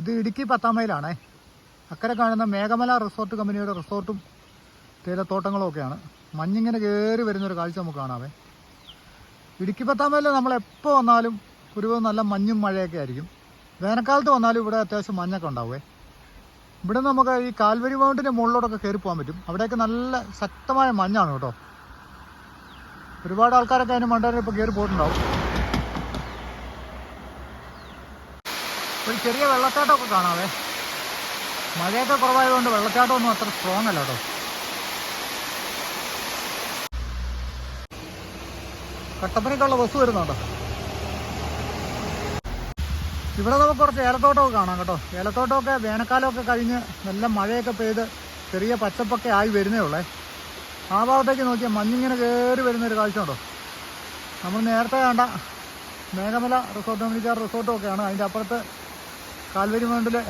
ഇത് ഇടുക്കി പത്താം മൈലാണേ അക്കരെ കാണുന്ന മേഘമല റിസോർട്ട് കമ്പനിയുടെ റിസോർട്ടും തേയിലത്തോട്ടങ്ങളും ഒക്കെയാണ് മഞ്ഞിങ്ങനെ കയറി വരുന്നൊരു കാഴ്ച നമുക്ക് കാണാമേ ഇടുക്കി പത്താം മൈലിൽ നമ്മൾ എപ്പോൾ വന്നാലും ഒരു നല്ല മഞ്ഞും മഴയൊക്കെ ആയിരിക്കും. വേനൽക്കാലത്ത് വന്നാലും ഇവിടെ അത്യാവശ്യം മഞ്ഞൊക്കെ ഉണ്ടാവുമേ ഇവിടെ നമുക്ക് ഈ കാൽവരി മൗണ്ടിന്റെ മുകളിലോട്ടൊക്കെ കയറി പോകാൻ പറ്റും. അവിടെയൊക്കെ നല്ല ശക്തമായ മഞ്ഞാണ് കേട്ടോ. ഒരുപാട് ആൾക്കാരൊക്കെ അതിന് മണ്ടേനെ ഇപ്പോൾ കയറി പോയിട്ടുണ്ടാവും. ഒരു ചെറിയ വെള്ളച്ചാട്ടമൊക്കെ കാണാവേ. മഴയൊക്കെ കുറവായതുകൊണ്ട് വെള്ളച്ചാട്ടമൊന്നും അത്ര സ്ട്രോങ് അല്ല കേട്ടോ. കട്ടപ്പനയ്ക്കുള്ള ബസ് വരുന്നുണ്ടോ? ഇവിടെ നമുക്ക് കുറച്ച് ഏലത്തോട്ടമൊക്കെ കാണാം കേട്ടോ. ഏലത്തോട്ടമൊക്കെ വേനൽക്കാലമൊക്കെ കഴിഞ്ഞ് നല്ല മഴയൊക്കെ പെയ്ത് ചെറിയ പച്ചപ്പൊക്കെ ആയി വരുന്നേ ഉള്ളേ. ആ ഭാഗത്തേക്ക് നോക്കിയാൽ മഞ്ഞിങ്ങനെ കയറി വരുന്നൊരു കാഴ്ച ഉണ്ടോ? നമ്മൾ നേരത്തെ കണ്ട മേഘമല റിസോർട്ട് അമേരിക്ക റിസോർട്ടും ഒക്കെയാണ് അതിന്റെ അപ്പുറത്ത് കാൽവരി മൗണ്ടിലെ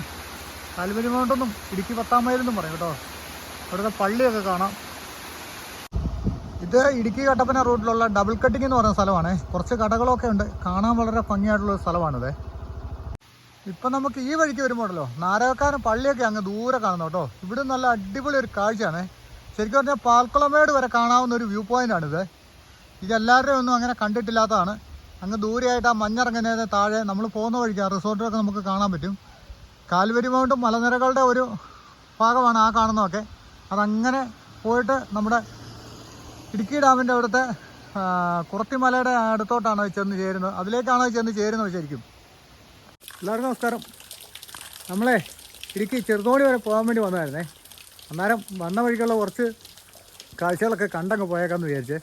കാൽവരി മൗണ്ടെന്നും ഇടുക്കി പത്താം മൈലെന്നും പറയും കേട്ടോ. അവിടുത്തെ പള്ളിയൊക്കെ കാണാം. ഇത് ഇടുക്കി കട്ടപ്പന റൂട്ടിലുള്ള ഡബിൾ കട്ടിംഗ് എന്ന് പറയുന്ന സ്ഥലമാണ്. കുറച്ച് കടകളൊക്കെ ഉണ്ട്. കാണാൻ വളരെ ഭംഗിയായിട്ടുള്ള സ്ഥലമാണിത്. ഇപ്പം നമുക്ക് ഈ വഴിക്ക് വരുമ്പോഴല്ലോ നാരകക്കാരൻ പള്ളിയൊക്കെ അങ്ങ് ദൂരെ കാണുന്നു കേട്ടോ. ഇവിടെ നല്ല അടിപൊളി ഒരു കാഴ്ചയാണ്. ശരിക്കും പറഞ്ഞാൽ പാൽക്കുളമേട് വരെ കാണാവുന്ന ഒരു വ്യൂ പോയിന്റാണിത് ഇതെല്ലാവരുടെയും ഒന്നും അങ്ങനെ കണ്ടിട്ടില്ലാത്തതാണ്. അങ്ങ് ദൂരെയായിട്ട് ആ മഞ്ഞിറങ്ങുന്നതിന് താഴെ നമ്മൾ പോകുന്ന വഴിക്ക് ആ റിസോർട്ടിലൊക്കെ നമുക്ക് കാണാൻ പറ്റും. കാൽവരി മൗണ്ടും മലനിരകളുടെ ഒരു ഭാഗമാണ് ആ കാണുന്നതൊക്കെ. അതങ്ങനെ പോയിട്ട് നമ്മുടെ ഇടുക്കി ഡാമിന്റെ അവിടുത്തെ കുറത്തിമലയുടെ അടുത്തോട്ടാണ് ചെന്ന് ചേരുന്നത്. അതിലേക്കാണ് അത് ചെന്ന് ചേരുന്നത് ശരിക്കും. എല്ലാവർക്കും നമസ്കാരം. നമ്മളെ ഇടുക്കി ചെറുതോണി വരെ പോകാൻ വേണ്ടി വന്നായിരുന്നേ അന്നേരം വന്ന വഴിക്കുള്ള കുറച്ച് കാഴ്ചകളൊക്കെ കണ്ടങ്ങ് പോയേക്കാന്ന് വിചാരിച്ചേ.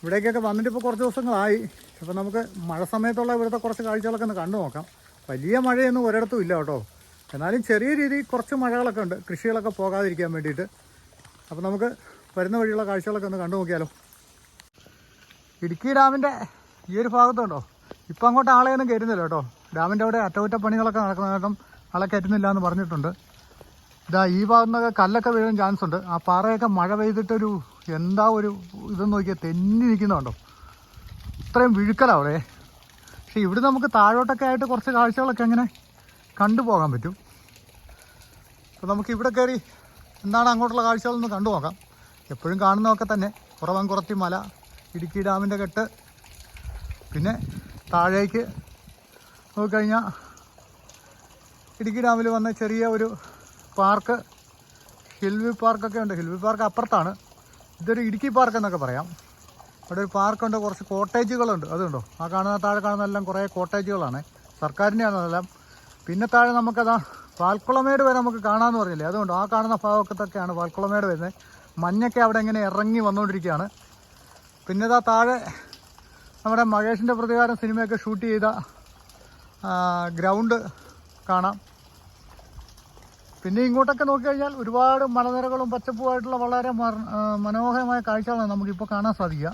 ഇവിടേക്കൊക്കെ വന്നിട്ട് ഇപ്പോൾ കുറച്ച് ദിവസങ്ങളായി. അപ്പോൾ നമുക്ക് മഴ സമയത്തുള്ള ഇവിടുത്തെ കുറച്ച് കാഴ്ചകളൊക്കെ ഒന്ന് കണ്ടു നോക്കാം. വലിയ മഴയൊന്നും ഒരിടത്തും ഇല്ല കേട്ടോ. എന്നാലും ചെറിയ രീതിയിൽ കുറച്ച് മഴകളൊക്കെ ഉണ്ട്. കൃഷികളൊക്കെ പോകാതിരിക്കാൻ വേണ്ടിയിട്ട്. അപ്പോൾ നമുക്ക് വരുന്ന വഴിയുള്ള കാഴ്ചകളൊക്കെ ഒന്ന് കണ്ടു നോക്കിയാലോ. ഇടുക്കി ഡാമിന്റെ ഈ ഒരു ഭാഗത്തുണ്ടോ? ഇപ്പം അങ്ങോട്ട് ആളെയൊന്നും കയറ്റുന്നില്ല കേട്ടോ. ഡാമിന്റെ അവിടെ അറ്റകുറ്റപ്പണികളൊക്കെ നടക്കുന്ന കാരണം ആളെ കയറ്റുന്നില്ല എന്ന് പറഞ്ഞിട്ടുണ്ട്. ഇതാ ഈ ഭാഗത്തുനിന്നൊക്കെ കല്ലൊക്കെ വീഴാൻ ചാൻസ് ഉണ്ട്. ആ പാറയൊക്കെ മഴ പെയ്തിട്ടൊരു എന്താ ഒരു ഇതെന്ന് നോക്കിയാൽ തെന്നി നിൽക്കുന്നുണ്ടോ? ഇത്രയും വിഴുക്കലാണ് അവിടെ പക്ഷേ ഇവിടെ നമുക്ക് താഴോട്ടൊക്കെ ആയിട്ട് കുറച്ച് കാഴ്ചകളൊക്കെ അങ്ങനെ കണ്ടുപോകാൻ പറ്റും? അപ്പോൾ നമുക്ക് ഇവിടെ കയറി എന്താണ് അങ്ങോട്ടുള്ള കാഴ്ചകളൊന്ന് കണ്ടു നോക്കാം. എപ്പോഴും കാണുന്നതൊക്കെ തന്നെ. കുറവൻകുറത്തി മല ഇടുക്കി ഡാമിന്റെ കെട്ട്. പിന്നെ താഴേക്ക് നോക്കിക്കഴിഞ്ഞാൽ ഇടുക്കി ഡാമിൽ വന്ന ചെറിയ ഒരു പാർക്ക്. ഹിൽവി പാർക്കൊക്കെ ഉണ്ട്. ഹിൽവി പാർക്ക് അപ്പുറത്താണ്. ഇതൊരു ഇടുക്കി പാർക്ക് എന്നൊക്കെ പറയാം. അവിടെ ഒരു പാർക്കുണ്ട് കുറച്ച് കോട്ടേജുകളുണ്ട്. അതുണ്ടോ? ആ കാണുന്ന താഴെ കാണുന്ന എല്ലാം കുറേ കോട്ടേജുകളാണ്. സർക്കാരിന്റെയാണ് അതെല്ലാം പിന്നെ താഴെ നമുക്കതാ പാൽക്കുളമേട് വരെ നമുക്ക് കാണാമെന്ന് പറഞ്ഞില്ലേ? അതുകൊണ്ട് ആ കാണുന്ന ഭാഗത്തൊക്കെയാണ് പാൽക്കുളമേട് വരുന്നത്. മഞ്ഞൊക്കെ അവിടെ ഇങ്ങനെ ഇറങ്ങി വന്നുകൊണ്ടിരിക്കുകയാണ്. പിന്നെ ഇതാ താഴെ നമ്മുടെ മഹേഷിന്റെ പ്രതികാരം സിനിമയൊക്കെ ഷൂട്ട് ചെയ്ത ഗ്രൗണ്ട് കാണാം. പിന്നെ ഇങ്ങോട്ടൊക്കെ നോക്കിക്കഴിഞ്ഞാൽ ഒരുപാട് മലനിരകളും പച്ചപ്പുമായിട്ടുള്ള വളരെ മനോഹരമായ കാഴ്ചകളാണ് നമുക്കിപ്പോൾ കാണാൻ സാധിക്കുക.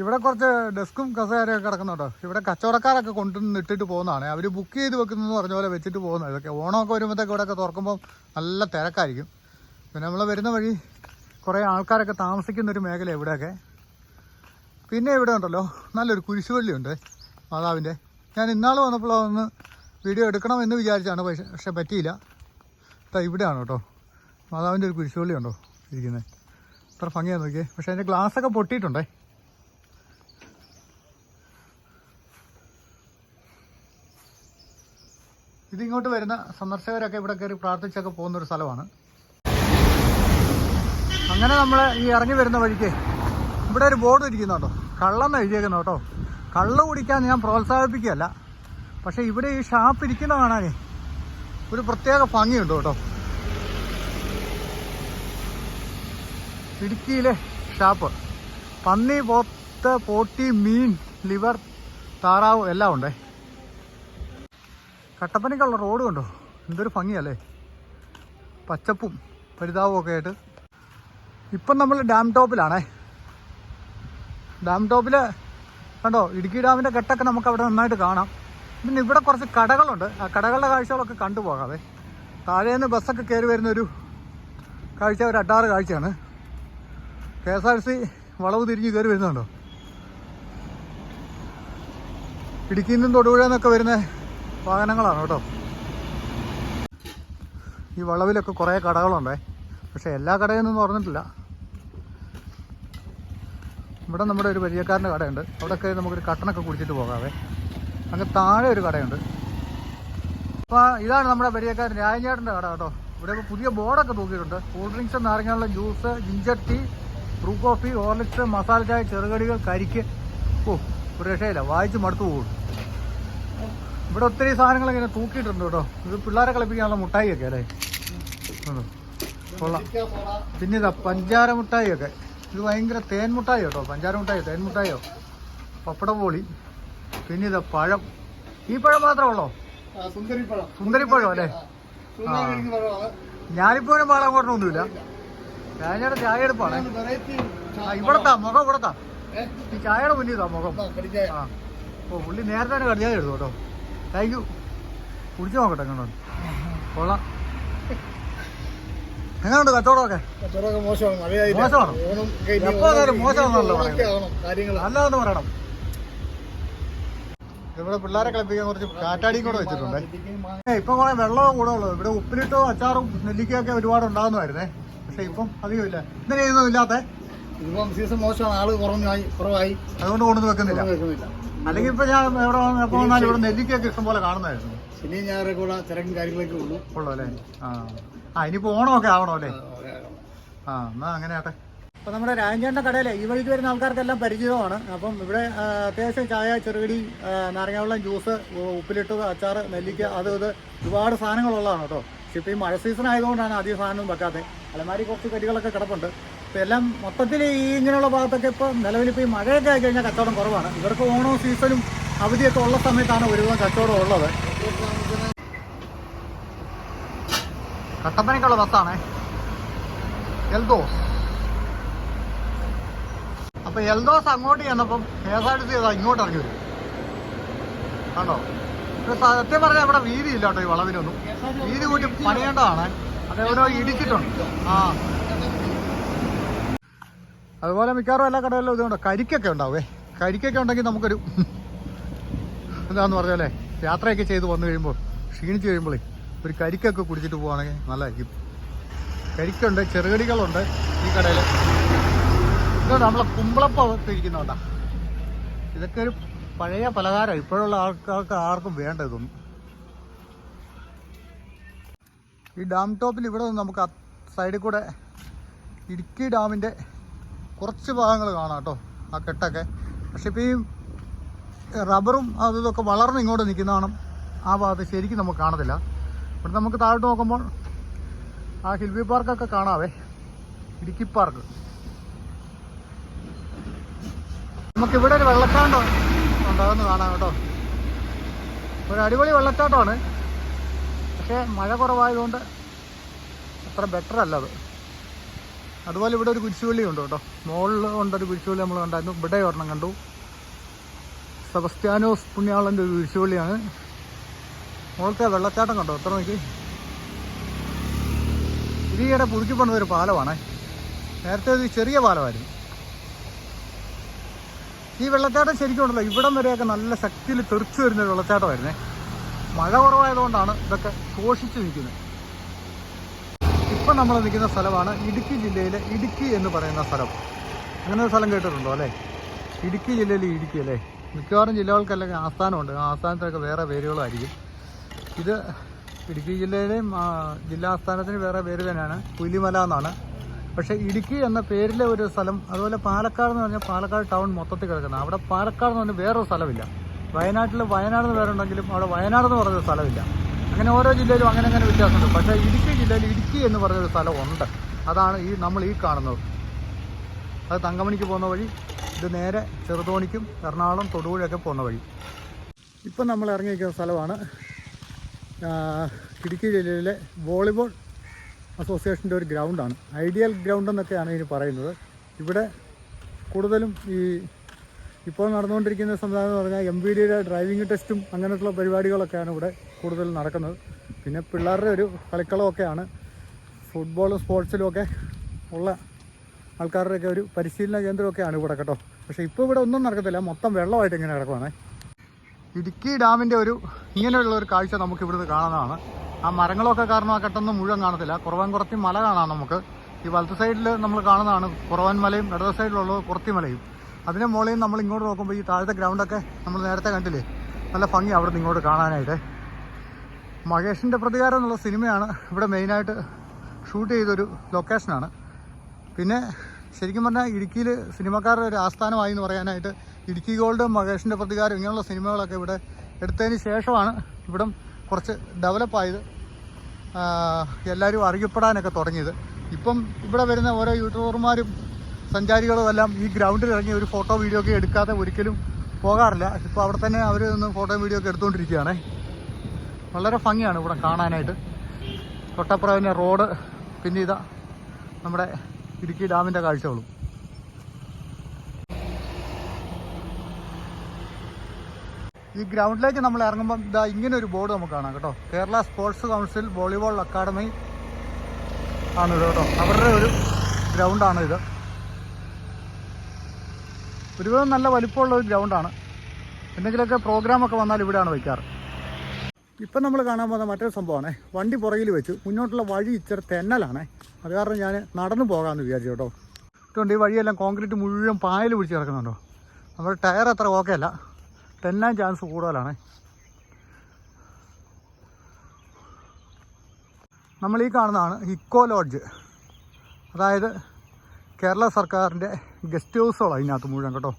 ഇവിടെ കുറച്ച് ഡെസ്കും കസേരയൊക്കെ കിടക്കുന്നുണ്ടോ. ഇവിടെ കച്ചവടക്കാരൊക്കെ കൊണ്ടുവന്ന് ഇട്ടിട്ട് പോകുന്നതാണ്. അവർ ബുക്ക് ചെയ്ത് വെക്കുന്നതെന്ന് പറഞ്ഞ പോലെ വെച്ചിട്ട് പോകുന്നത്. ഇതൊക്കെ ഓണമൊക്കെ വരുമ്പോഴത്തേക്ക് ഇവിടെയൊക്കെ തുറക്കുമ്പോൾ നല്ല തിരക്കായിരിക്കും. പിന്നെ നമ്മൾ വരുന്ന വഴി കുറേ ആൾക്കാരൊക്കെ താമസിക്കുന്ന ഒരു മേഖല ഇവിടെയൊക്കെ. പിന്നെ ഇവിടെ ഉണ്ടല്ലോ നല്ലൊരു കുരിശുപള്ളിയുണ്ട് മാതാവിന്റെ. ഞാൻ ഇന്നാൾ വന്നപ്പോൾ ഒന്ന് വീഡിയോ എടുക്കണമെന്ന് വിചാരിച്ചാണ് പക്ഷെ പക്ഷെ പറ്റിയില്ല. ഇതാ ഇവിടെയാണ് കേട്ടോ. മാതാവിന്റെ ഒരു കുരിശുപള്ളിയുണ്ടോ ഇരിക്കുന്നത് അത്ര ഭംഗിയാണ് നോക്കിയേ. പക്ഷേ അതിന്റെ ഗ്ലാസ്സൊക്കെ പൊട്ടിയിട്ടുണ്ടേ. ഇതിങ്ങോട്ട് വരുന്ന സന്ദർശകരൊക്കെ ഇവിടെ കയറി പ്രാർത്ഥിച്ചൊക്കെ പോകുന്ന ഒരു സ്ഥലമാണ്. അങ്ങനെ നമ്മൾ ഈ ഇറങ്ങി വരുന്ന വഴിക്ക് ഇവിടെ ഒരു ബോർഡ് ഇരിക്കുന്നുണ്ടോ കള്ളെന്ന് എഴുതിയേക്കുന്നു കേട്ടോ. കള്ള കുടിക്കാൻ ഞാൻ പ്രോത്സാഹിപ്പിക്കുകയല്ല. പക്ഷേ ഇവിടെ ഈ ഷാപ്പ് ഇരിക്കുന്ന കാണാനേ ഒരു പ്രത്യേക ഭംഗിയുണ്ട് കേട്ടോ. ഇടുക്കിയിലെ ഷാപ്പ്. പന്നി പോത്ത് പോട്ടി മീൻ ലിവർ താറാവ് എല്ലാം ഉണ്ടേ. കട്ടപ്പനയ്ക്കുള്ള റോഡ് കണ്ടോ? എന്തൊരു ഭംഗിയല്ലേ? പച്ചപ്പും പരിതാവും ഒക്കെ ആയിട്ട്. ഇപ്പം നമ്മൾ ഡാം ടോപ്പിലാണേ. ഡാം ടോപ്പിൽ കണ്ടോ ഇടുക്കി ഡാമിന്റെ കെട്ടൊക്കെ നമുക്ക് അവിടെ നന്നായിട്ട് കാണാം. പിന്നെ ഇവിടെ കുറച്ച് കടകളുണ്ട്. ആ കടകളുടെ കാഴ്ചകളൊക്കെ കണ്ടുപോകാവേ താഴേന്ന് ബസ്സൊക്കെ കയറി വരുന്നൊരു കാഴ്ച ഒരു അട്ടാറ് കാഴ്ചയാണ്. കെ എസ് ആർ സി വളവ് തിരിഞ്ഞ് കയറി വരുന്നുണ്ടോ? ഇടുക്കിയിൽ നിന്നും തൊടുപുഴ എന്നൊക്കെ വരുന്ന വാഹനങ്ങളാണ് കേട്ടോ. ഈ വളവിലൊക്കെ കുറേ കടകളുണ്ടേ. പക്ഷേ എല്ലാ കടയൊന്നും തുറന്നിട്ടില്ല ഇവിടെ നമ്മുടെ ഒരു പരിചയക്കാരന്റെ കടയുണ്ട്. അവിടെയൊക്കെ നമുക്കൊരു കട്ടനൊക്കെ കുടിച്ചിട്ട് പോകാവേ. അങ്ങ് താഴെ ഒരു കടയുണ്ട്. അപ്പോൾ ഇതാണ് നമ്മുടെ പരിചയക്കാരൻ രാജഞ്ചേട്ടന്റെ കട കേട്ടോ. ഇവിടെ ഇപ്പോൾ പുതിയ ബോർഡൊക്കെ തൂക്കിയിട്ടുണ്ട്. Cool drinks നാരങ്ങാനുള്ള juice ginger tea Bru coffee Horlicks masala ചായ ചെറുകടികൾ കരിക്ക്. ഓ ഒരു രക്ഷയില്ല. വായിച്ച് മടുത്തു പോകും. ഇവിടെ ഒത്തിരി സാധനങ്ങൾ ഇങ്ങനെ തൂക്കിയിട്ടുണ്ട് കേട്ടോ. ഇത് പിള്ളേരെ കളിപ്പിക്കാനുള്ള മുട്ടായി ഒക്കെ അല്ലേ? കൊള്ളാം. പിന്നെ ഇതാ പഞ്ചാര മുട്ടായി ഒക്കെ ഇത് ഭയങ്കര തേൻ മുട്ടായി കേട്ടോ. പഞ്ചാര മുട്ടായി തേൻ മുട്ടായോ? പപ്പട പോളി. പിന്നെ ഇതാ പഴം. ഈ പഴം മാത്രമേ ഉള്ളോ? സുന്ദരിപ്പഴം അല്ലേ? ഒരു പാളം കൊണ്ടൊന്നുമില്ല ഞാൻ ചായ എടുപ്പാണ്. ആ ഇവിടത്താ മുഖം ഇവിടത്താ. ഈ ചായയുടെ മുന്നിൽ മുഖം. ആ ഓ പുള്ളി നേരത്തെ തന്നെ കടിയാതെ എടുത്തു കേട്ടോ. താങ്ക് യു കുടിച്ചു നോക്കട്ടെ കണ്ടോ കൊള്ളാം. എങ്ങനെയുണ്ട് കച്ചവടമൊക്കെ? കച്ചവടമൊക്കെ മോശമാണ്. മോശമാണോ? മോശമാണെന്നല്ലോ കാര്യങ്ങൾ പറയണം. ഇവിടെ പിള്ളേരെ കളിപ്പിക്കാൻ കുറച്ച് കാറ്റാടിയും കൂടെ വെച്ചിട്ടുണ്ട്. ഇപ്പൊ ഇപ്പം കുറെ വെള്ളവും കൂടെ ഉള്ളത്. ഇവിടെ ഉപ്പിലിട്ടോ അച്ചാറും നെല്ലിക്കയൊക്കെ ഒരുപാട് ഉണ്ടാകുന്നതായിരുന്നേ പക്ഷെ ഇപ്പം അധികമില്ല. ഇന്നലെ ഇതൊന്നും ഇല്ലാത്ത. ഇതിപ്പം സീസൺ മോശമാണ്. ആൾ കുറഞ്ഞായി കുറവായി. അതുകൊണ്ട് കൊണ്ടു വെക്കുന്നില്ല. വെക്കുന്നില്ല. അല്ലെങ്കിൽ ഇപ്പൊ ഞാൻ എവിടെ എപ്പോ വന്നാലും ഇവിടെ നെല്ലിക്കൊക്കെ ഇഷ്ടം പോലെ കാണുന്നതായിരുന്നു. ശനി ഞായറൊക്കെ ഉള്ള തിരക്കും കാര്യങ്ങളൊക്കെ ഉള്ളൂ. ഉള്ളു അല്ലേ? ആ. ആ ഇനിയിപ്പോ ഓണമൊക്കെ ആവണോ അല്ലേ? ആ, എന്നാ അങ്ങനെ ആട്ടെ. അപ്പോൾ നമ്മുടെ രാജേണ്ട കടയിലെ ഈ വഴിക്ക് വരുന്ന ആൾക്കാർക്കെല്ലാം പരിചയമാണ്. അപ്പം ഇവിടെ അത്യാവശ്യം ചായ ചെറുകടി നാരങ്ങാവെള്ളം ജ്യൂസ് ഉപ്പിലിട്ടത് അച്ചാർ നെല്ലിക്ക അത് ഇത് ഒരുപാട് സാധനങ്ങളുള്ളതാണ് കേട്ടോ. പക്ഷെ ഇപ്പോൾ ഈ മഴ സീസൺ ആയതുകൊണ്ടാണ് അധികം സാധനം വെക്കാത്തത്. അലമാരി കുറച്ച് കടികളൊക്കെ കിടപ്പുണ്ട്. ഇപ്പോൾ എല്ലാം മൊത്തത്തിൽ ഈ ഇങ്ങനെയുള്ള ഭാഗത്തൊക്കെ ഇപ്പോൾ നിലവിലിപ്പോൾ ഈ മഴയൊക്കെ ആയി കഴിഞ്ഞാൽ കച്ചവടം കുറവാണ്. ഇവർക്ക് ഓണവും സീസണും അവധിയൊക്കെ ഉള്ള സമയത്താണ് ഒരുവിധം കച്ചവടം ഉള്ളത്. കട്ടപ്പനയ്ക്കുള്ള ബസ്സാണേ. എൽദോസ്. അപ്പൊ എൽദോസ് അങ്ങോട്ട് ചെന്നപ്പം K S R T C ഇങ്ങോട്ട് ഇറങ്ങി വരും. കണ്ടോ? സത്യം പറഞ്ഞാൽ ഇവിടെ വീതി ഇല്ല കേട്ടോ ഈ വളവിനൊന്നും വീതി കൂട്ടി പണിയേണ്ടതാണ്. അത് എവിടെയോ ഇടിച്ചിട്ടുണ്ട്. ആ. അതുപോലെ മിക്കവാറും എല്ലാ കടകളിലും ഇതുകൊണ്ട് കരിക്കൊക്കെ ഉണ്ടാവേ. കരിക്കൊക്കെ ഉണ്ടെങ്കിൽ നമുക്കൊരു എന്താന്ന് പറഞ്ഞാലേ യാത്രയൊക്കെ ചെയ്ത് വന്നു കഴിയുമ്പോൾ ക്ഷീണിച്ച് കഴിയുമ്പോഴേ ഒരു കരിക്കൊക്കെ കുടിച്ചിട്ട് പോവുകയാണെങ്കിൽ നല്ലതായിരിക്കും കരിക്കുണ്ട് ചെറുകടികളുണ്ട് ഈ കടയിൽ ഇതുകൊണ്ട് നമ്മളെ കുമ്പളപ്പം ഇരിക്കുന്നുണ്ടാ ഇതൊക്കെ ഒരു പഴയ പലഹാരം ഇപ്പോഴുള്ള ആൾക്കാർക്ക് ആർക്കും വേണ്ട ഇതൊന്നും ഈ ഡാം ടോപ്പിൽ ഇവിടെ നിന്ന് നമുക്ക് സൈഡിൽ കൂടെ ഇടുക്കി ഡാമിന്റെ കുറച്ച് ഭാഗങ്ങൾ കാണാം കേട്ടോ ആ കെട്ടൊക്കെ. പക്ഷെ ഇപ്പോൾ ഈ റബ്ബറും അതൊക്കെ വളർന്ന് ഇങ്ങോട്ട് നിൽക്കുന്നതാണ് ആ ഭാഗത്ത് ശരിക്കും നമുക്ക് കാണത്തില്ല. ഇവിടെ നമുക്ക് താഴോട്ട് നോക്കുമ്പോൾ ആ ഹിൽവി പാർക്കൊക്കെ കാണാവേ. ഇടുക്കി പാർക്ക്. നമുക്കിവിടെ ഒരു വെള്ളച്ചാട്ടം ഉണ്ടാകുന്ന കാണാം കേട്ടോ. ഒരു അടിപൊളി വെള്ളച്ചാട്ടമാണ്. പക്ഷേ മഴ കുറവായതുകൊണ്ട് അത്ര ബെറ്റർ അല്ല അത്. അതുപോലെ ഇവിടെ ഒരു കുരിശുപള്ളി ഉണ്ട് കേട്ടോ. മുകളിൽ ഉണ്ടൊരു കുരിശുപള്ളി നമ്മൾ കണ്ടായിരുന്നു. ഇവിടെ ഒരെണ്ണം കണ്ടു. സെബസ്ത്യാനോസ് പുണ്യാളന്റെ ഒരു കുരിശുപള്ളിയാണ്. മോളത്തെ വെള്ളച്ചാട്ടം കണ്ടോ? എത്ര നോക്കി? ഇത് ഈയിടെ പുതുക്കി പണിതൊരു പാലമാണ്. നേരത്തെ ഒരു ചെറിയ പാലമായിരുന്നു. ഈ വെള്ളച്ചാട്ടം ശരിക്കും ഉണ്ടല്ലോ ഇവിടം വരെയൊക്കെ നല്ല ശക്തിയിൽ തെറിച്ചു വരുന്ന ഒരു വെള്ളച്ചാട്ടമായിരുന്നേ. മഴ കുറവായതുകൊണ്ടാണ് ഇതൊക്കെ പോഷിച്ചു നിൽക്കുന്നത്. ഇപ്പം നമ്മൾ നിൽക്കുന്ന സ്ഥലമാണ് ഇടുക്കി ജില്ലയിലെ ഇടുക്കി എന്ന് പറയുന്ന സ്ഥലം. അങ്ങനെ ഒരു സ്ഥലം കേട്ടിട്ടുണ്ടോ അല്ലേ? ഇടുക്കി ജില്ലയിൽ ഇടുക്കി അല്ലേ? മിക്കവാറും ജില്ലകൾക്കെല്ലാം ആസ്ഥാനമുണ്ട്. ആ ആസ്ഥാനത്തൊക്കെ വേറെ പേരുകളായിരിക്കും ഇത് ഇടുക്കി ജില്ലയിലെയും ജില്ലാ ആസ്ഥാനത്തിന് വേറെ പേര് തന്നെയാണ് പുലിമല എന്നാണ്. പക്ഷേ ഇടുക്കി എന്ന പേരിലെ ഒരു സ്ഥലം അതുപോലെ പാലക്കാട് എന്ന് പറഞ്ഞാൽ പാലക്കാട് ടൗൺ മൊത്തത്തിൽ കിടക്കുന്നത് അവിടെ പാലക്കാട് എന്ന് പറഞ്ഞാൽ വേറൊരു സ്ഥലമില്ല. വയനാട്ടിൽ വയനാട് എന്ന് പേരുണ്ടെങ്കിലും അവിടെ വയനാട് എന്ന് പറഞ്ഞൊരു സ്ഥലമില്ല. അങ്ങനെ ഓരോ ജില്ലയിലും അങ്ങനെ അങ്ങനെ വ്യത്യാസമുണ്ട്. പക്ഷേ ഇടുക്കി ജില്ലയിൽ ഇടുക്കി എന്ന് പറഞ്ഞൊരു സ്ഥലമുണ്ട്. അതാണ് ഈ നമ്മൾ ഈ കാണുന്നത്. അത് തങ്കമണിക്ക് പോകുന്ന വഴി ഇത് നേരെ ചെറുതോണിക്കും എറണാകുളം തൊടുപുഴയൊക്കെ പോകുന്ന വഴി. ഇപ്പം നമ്മൾ ഇറങ്ങിയിരിക്കുന്ന സ്ഥലമാണ് ഇടുക്കി ജില്ലയിലെ വോളിബോൾ അസോസിയേഷന്റെ ഒരു ഗ്രൗണ്ടാണ്. ഐഡിയൽ ഗ്രൗണ്ട് എന്നൊക്കെയാണ് ഇതിന് പറയുന്നത്. ഇവിടെ കൂടുതലും ഈ ഇപ്പോൾ നടന്നുകൊണ്ടിരിക്കുന്ന സംവിധാനം എന്ന് പറഞ്ഞാൽ എം ഡിയുടെ ഡ്രൈവിംഗ് ടെസ്റ്റും അങ്ങനെയുള്ള പരിപാടികളൊക്കെയാണ് ഇവിടെ കൂടുതൽ നടക്കുന്നത്. പിന്നെ പിള്ളേരുടെ ഒരു കളിക്കളമൊക്കെയാണ്. ഫുട്ബോളും സ്പോർട്സിലും ഒക്കെ ഉള്ള ആൾക്കാരുടെയൊക്കെ ഒരു പരിശീലന കേന്ദ്രമൊക്കെയാണ് ഇവിടെ കേട്ടോ. പക്ഷേ ഇപ്പോൾ ഇവിടെ ഒന്നും നടക്കത്തില്ല. മൊത്തം വെള്ളമായിട്ട് ഇങ്ങനെ കിടക്കുവാണേ. ഇടുക്കി ഡാമിന്റെ ഒരു ഇങ്ങനെയുള്ള ഒരു കാഴ്ച നമുക്ക് ഇവിടുന്ന് കാണാവുന്നതാണ്. ആ മരങ്ങളൊക്കെ കാരണം ആ കെട്ടൊന്നും മുഴുവൻ കാണത്തില്ല. കുറവൻ കുറത്തി മല കാണാം നമുക്ക്. ഈ വലത്ത് സൈഡിൽ നമ്മൾ കാണുന്നതാണ് കുറവൻ മലയും ഇടത് സൈഡിലുള്ളത് കുറത്തി മലയും. അതിന്റെ മുകളിൽ നമ്മൾ ഇങ്ങോട്ട് നോക്കുമ്പോൾ ഈ താഴത്തെ ഗ്രൗണ്ടൊക്കെ നമ്മൾ നേരത്തെ കണ്ടില്ലേ? നല്ല ഭംഗി അവിടെ ഇങ്ങോട്ട് കാണാനായിട്ട്. മഹേഷിന്റെ പ്രതികാരം എന്നുള്ള സിനിമയാണ് ഇവിടെ മെയിനായിട്ട് ഷൂട്ട് ചെയ്തൊരു ലൊക്കേഷനാണ് പിന്നെ ശരിക്കും പറഞ്ഞാൽ ഇടുക്കിയിൽ സിനിമക്കാരുടെ ഒരു ആസ്ഥാനമായി എന്ന് പറയാനായിട്ട് ഇടുക്കി ഗോൾഡ് മഹേഷിന്റെ പ്രതികാരം ഇങ്ങനെയുള്ള സിനിമകളൊക്കെ ഇവിടെ എടുത്തതിന് ശേഷമാണ് ഇവിടം കുറച്ച് ഡെവലപ്പായത് എല്ലാവരും അറിയപ്പെടാനൊക്കെ തുടങ്ങിയത്. ഇപ്പം ഇവിടെ വരുന്ന ഓരോ യൂട്യൂബർമാരും സഞ്ചാരികളും എല്ലാം ഈ ഗ്രൗണ്ടിൽ ഇറങ്ങി ഒരു ഫോട്ടോ വീഡിയോ ഒക്കെ എടുക്കാതെ ഒരിക്കലും പോകാറില്ല. ഇപ്പോൾ അവിടെ തന്നെ അവർ നിന്ന് ഫോട്ടോ വീഡിയോ ഒക്കെ എടുത്തുകൊണ്ടിരിക്കുകയാണേ വളരെ ഭംഗിയാണ് ഇവിടെ കാണാനായിട്ട്. തൊട്ടപ്പുറം റോഡ് പിന്നെ ഇതാ നമ്മുടെ ഇടുക്കി ഡാമിന്റെ കാഴ്ചകളും. ഈ ഗ്രൗണ്ടിലേക്ക് നമ്മൾ ഇറങ്ങുമ്പോൾ ഇതാ ഇങ്ങനെ ഒരു ബോർഡ് നമുക്ക് കാണാം കേട്ടോ. Kerala sports council volleyball academy ആണ് ഇത് കേട്ടോ. അവരുടെ ഒരു ഗ്രൗണ്ടാണ് ഇത്. ഒരുവിധം നല്ല വലിപ്പമുള്ള ഒരു ഗ്രൗണ്ടാണ് എന്തെങ്കിലുമൊക്കെ പ്രോഗ്രാമൊക്കെ വന്നാൽ ഇവിടെയാണ് വയ്ക്കാറ്. ഇപ്പം നമ്മൾ കാണാൻ പോകുന്ന മറ്റൊരു സംഭവമാണ്. വണ്ടി പുറകിൽ വെച്ചു മുന്നോട്ടുള്ള വഴി ഇച്ചിരി തെന്നലാണേ. അത് കാരണം ഞാൻ നടന്നു പോകാമെന്ന് വിചാരിച്ചു കേട്ടോ. ഇതുകൊണ്ട് ഈ വഴിയെല്ലാം കോൺക്രീറ്റ് മുഴുവൻ പായൽ പിടിച്ച് കിടക്കുന്നുണ്ടോ? നമ്മുടെ ടയർ അത്ര ഓക്കെ അല്ല. തെന്നാൻ ചാൻസ് കൂടുതലാണ്. നമ്മൾ ഈ കാണുന്നതാണ് ഇക്കോ ലോഡ്ജ്. അതായത് കേരള സർക്കാരിന്റെ ഗസ്റ്റ് ഹൗസുകളാണ് ഇതിനകത്ത് മുഴുവൻ കേട്ടോ.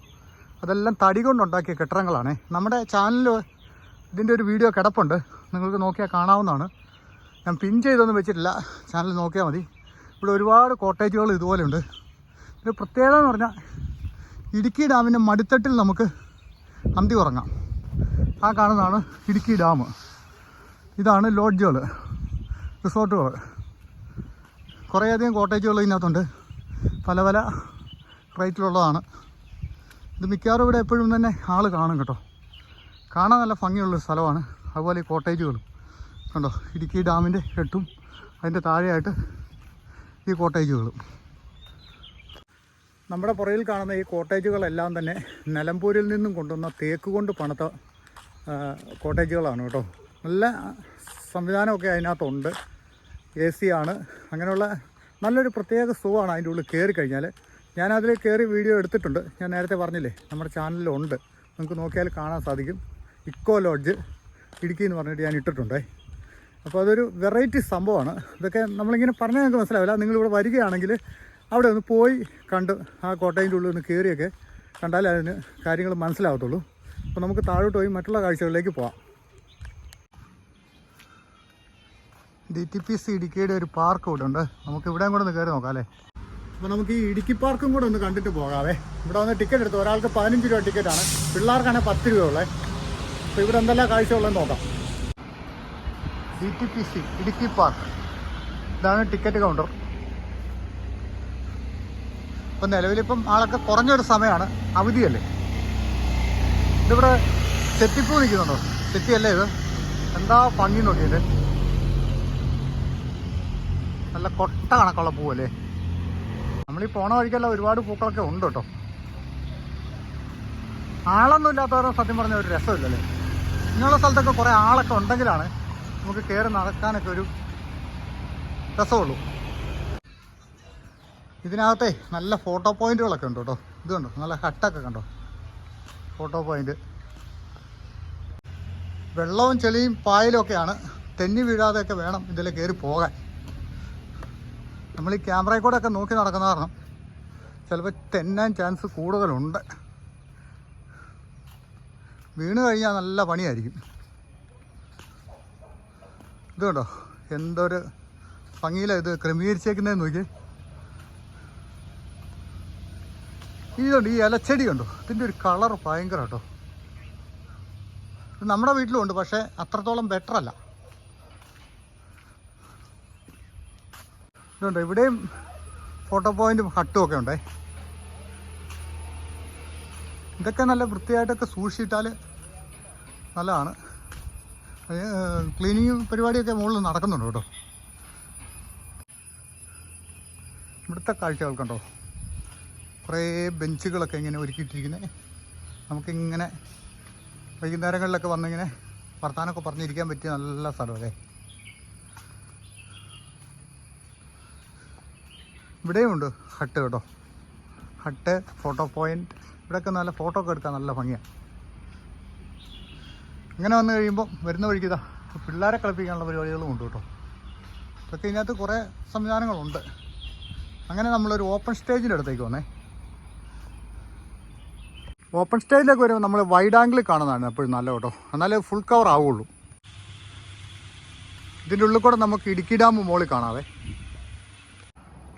അതെല്ലാം തടി കൊണ്ടുണ്ടാക്കിയ കെട്ടിടങ്ങളാണ്. നമ്മുടെ ചാനലിൽ ഇതിന്റെ ഒരു വീഡിയോ കിടപ്പുണ്ട്. നിങ്ങൾക്ക് നോക്കിയാൽ കാണാവുന്നതാണ്. ഞാൻ പിൻ ചെയ്തൊന്നും വെച്ചിട്ടില്ല. ചാനൽ നോക്കിയാൽ മതി. ഇവിടെ ഒരുപാട് കോട്ടേജുകൾ ഇതുപോലെയുണ്ട്. ഒരു പ്രത്യേകത എന്ന് പറഞ്ഞാൽ ഇടുക്കി ഡാമിന്റെ മടിത്തട്ടിൽ നമുക്ക് അന്തി ഉറങ്ങാം. ആ കാണുന്നതാണ് ഇടുക്കി ഡാം. ഇതാണ് ലോഡ്ജുകൾ റിസോർട്ടുകൾ. കുറേയധികം കോട്ടേജുകൾ ഇതിനകത്തുണ്ട്. പല പല റേറ്റിലുള്ളതാണ്. ഇത് മിക്കവാറും ഇവിടെ എപ്പോഴും തന്നെ ആൾ കാണും കേട്ടോ. കാണാൻ നല്ല ഭംഗിയുള്ളൊരു സ്ഥലമാണ്. അതുപോലെ ഈ കോട്ടേജുകളും കണ്ടോ? ഇടുക്കി ഡാമിന്റെ കെട്ടും അതിന്റെ താഴെയായിട്ട് ഈ കോട്ടേജുകളും. നമ്മുടെ പുറയിൽ കാണുന്ന ഈ കോട്ടേജുകളെല്ലാം തന്നെ നിലമ്പൂരിൽ നിന്നും കൊണ്ടുവന്ന തേക്ക് കൊണ്ട് പണിത കോട്ടേജുകളാണ് കേട്ടോ. നല്ല സംവിധാനമൊക്കെ അതിനകത്തുണ്ട്. എ സി ആണ്. അങ്ങനെയുള്ള നല്ലൊരു പ്രത്യേക സുഖമാണ് അതിന്റെ ഉള്ളിൽ കയറി കഴിഞ്ഞാൽ ഞാൻ അതിൽ കയറി വീഡിയോ എടുത്തിട്ടുണ്ട്. ഞാൻ നേരത്തെ പറഞ്ഞില്ലേ നമ്മുടെ ചാനലിലുണ്ട്. നിങ്ങൾക്ക് നോക്കിയാൽ കാണാൻ സാധിക്കും. ഇക്കോ ലോഡ്ജ് ഇടുക്കി എന്ന് പറഞ്ഞിട്ട് ഞാൻ ഇട്ടിട്ടുണ്ടേ. അപ്പോൾ അതൊരു വെറൈറ്റി സംഭവമാണ്. ഇതൊക്കെ നമ്മളിങ്ങനെ പറഞ്ഞാൽ നിങ്ങൾക്ക് മനസ്സിലാവില്ല. നിങ്ങളിവിടെ വരികയാണെങ്കിൽ അവിടെ ഒന്ന് പോയി കണ്ട് ആ കോട്ടയിന്റെ ഉള്ളിൽ ഒന്ന് കയറിയൊക്കെ കണ്ടാലേ അതിന് കാര്യങ്ങൾ മനസ്സിലാവത്തുള്ളൂ. അപ്പോൾ നമുക്ക് താഴോട്ട് പോയി മറ്റുള്ള കാഴ്ചകളിലേക്ക് പോവാം. ഡി ടി പി സി ഇടുക്കിയുടെ ഒരു പാർക്ക് ഇവിടെ ഉണ്ട്. നമുക്ക് ഇവിടെ കൂടെ ഒന്ന് കയറി നോക്കാം അല്ലേ? അപ്പോൾ നമുക്ക് ഈ ഇടുക്കി പാർക്കും കൂടെ ഒന്ന് കണ്ടിട്ട് പോകാവേ. ഇവിടെ വന്ന് ടിക്കറ്റ് എടുത്തു ഒരാൾക്ക് പതിനഞ്ച് രൂപ ടിക്കറ്റാണ്. പിള്ളേർക്കാണെങ്കിൽ പത്ത് രൂപ ഉള്ളത് അപ്പോൾ ഇവിടെ എന്തെല്ലാം കാഴ്ചയുള്ളതെന്ന് നോക്കാം. D T P C Idukki park. ഇതാണ് ടിക്കറ്റ് കൗണ്ടർ. ഇപ്പം നിലവിലിപ്പം ആളൊക്കെ കുറഞ്ഞൊരു സമയമാണ് അവധിയല്ലേ? ഇതിവിടെ ചെത്തിപ്പൂ നിൽക്കുന്നുണ്ടോ? ചെത്തിയല്ലേ ഇത്? എന്താ ഭംഗി നോക്കിയത്? നല്ല കൊട്ട കണക്കുള്ള പൂവല്ലേ? നമ്മളീ പോണ വഴിക്കെല്ലാം ഒരുപാട് പൂക്കളൊക്കെ ഉണ്ട് കേട്ടോ. ആളൊന്നും ഇല്ലാത്തവരും സത്യം പറഞ്ഞ ഒരു രസമില്ലല്ലേ? ഇങ്ങനെയുള്ള സ്ഥലത്തൊക്കെ കുറേ ആളൊക്കെ ഉണ്ടെങ്കിലാണ് നമുക്ക് കയറി നടക്കാനൊക്കെ ഒരു രസമുള്ളൂ. ഇതിനകത്തെ നല്ല ഫോട്ടോ പോയിന്റുകളൊക്കെ ഉണ്ട് കേട്ടോ. ഇത് കണ്ടോ? നല്ല ഹട്ടൊക്കെ കണ്ടോ? ഫോട്ടോ പോയിന്റ് വെള്ളവും ചെളിയും പായലും ഒക്കെയാണ്. തെന്നി വീഴാതെയൊക്കെ വേണം ഇതിൽ കയറി പോകാൻ. നമ്മൾ ഈ ക്യാമറയിൽ കൂടെ ഒക്കെ നോക്കി നടക്കുന്ന കാരണം ചിലപ്പോൾ തെന്നാൻ ചാൻസ് കൂടുതലുണ്ട്. വീണ് കഴിഞ്ഞാൽ നല്ല പണിയായിരിക്കും. ഇത് കണ്ടോ? എന്തൊരു ഭംഗിയിലാണ് ഇത് ക്രമീകരിച്ചേക്കുന്നതെന്ന് നോക്കി ഇതുണ്ട് ഈ ഇലച്ചെടി കണ്ടോ? ഇതിന്റെ ഒരു കളർ ഭയങ്കര കേട്ടോ നമ്മുടെ വീട്ടിലും ഉണ്ട് പക്ഷേ അത്രത്തോളം ബെറ്റർ അല്ല. ഇതുണ്ട് ഇവിടെയും ഫോട്ടോ പോയിന്റും ഹട്ടും ഒക്കെ ഉണ്ടേ. ഇതൊക്കെ നല്ല വൃത്തിയായിട്ടൊക്കെ സൂക്ഷിച്ചിട്ടാൽ നല്ലതാണ്. ക്ലീനിങ് പരിപാടിയൊക്കെ മുകളിൽ നടക്കുന്നുണ്ട് കേട്ടോ. ഇവിടുത്തെ കാഴ്ചകൾ കണ്ടോ? കുറേ ബെഞ്ചുകളൊക്കെ ഇങ്ങനെ ഒരുക്കിയിട്ടിരിക്കുന്നത് നമുക്കിങ്ങനെ വൈകുന്നേരങ്ങളിലൊക്കെ വന്നിങ്ങനെ വർത്താനമൊക്കെ പറഞ്ഞിരിക്കാൻ പറ്റിയ നല്ല സ്ഥലമല്ലേ ഇവിടെയുമുണ്ട് ഹട്ട് കേട്ടോ. ഹട്ട് ഫോട്ടോ പോയിന്റ് ഇവിടെയൊക്കെ നല്ല ഫോട്ടോ ഒക്കെ എടുക്കാൻ നല്ല ഭംഗിയാണ് അങ്ങനെ വന്നു കഴിയുമ്പോൾ വരുന്ന വഴിക്കിതാ പിള്ളേരെ കളിപ്പിക്കാനുള്ള പരിപാടികളും ഉണ്ട് കേട്ടോ. ഇതൊക്കെ ഇതിനകത്ത് കുറേ സംവിധാനങ്ങളുണ്ട്. അങ്ങനെ നമ്മളൊരു ഓപ്പൺ സ്റ്റേജിന്റെ അടുത്തേക്ക് വന്നേ. ഓപ്പൺ സ്റ്റേജിലേക്ക് വരുമ്പോൾ നമ്മൾ വൈഡ് ആംഗിൾ കാണുന്നതാണ് എപ്പോഴും നല്ല കേട്ടോ. എന്നാലേ ഫുൾ കവർ ആവുള്ളൂ. ഇതിന്റെ ഉള്ളിൽ കൂടെ നമുക്ക് ഇടുക്കി ഡാം മുകളിൽ കാണാവേ.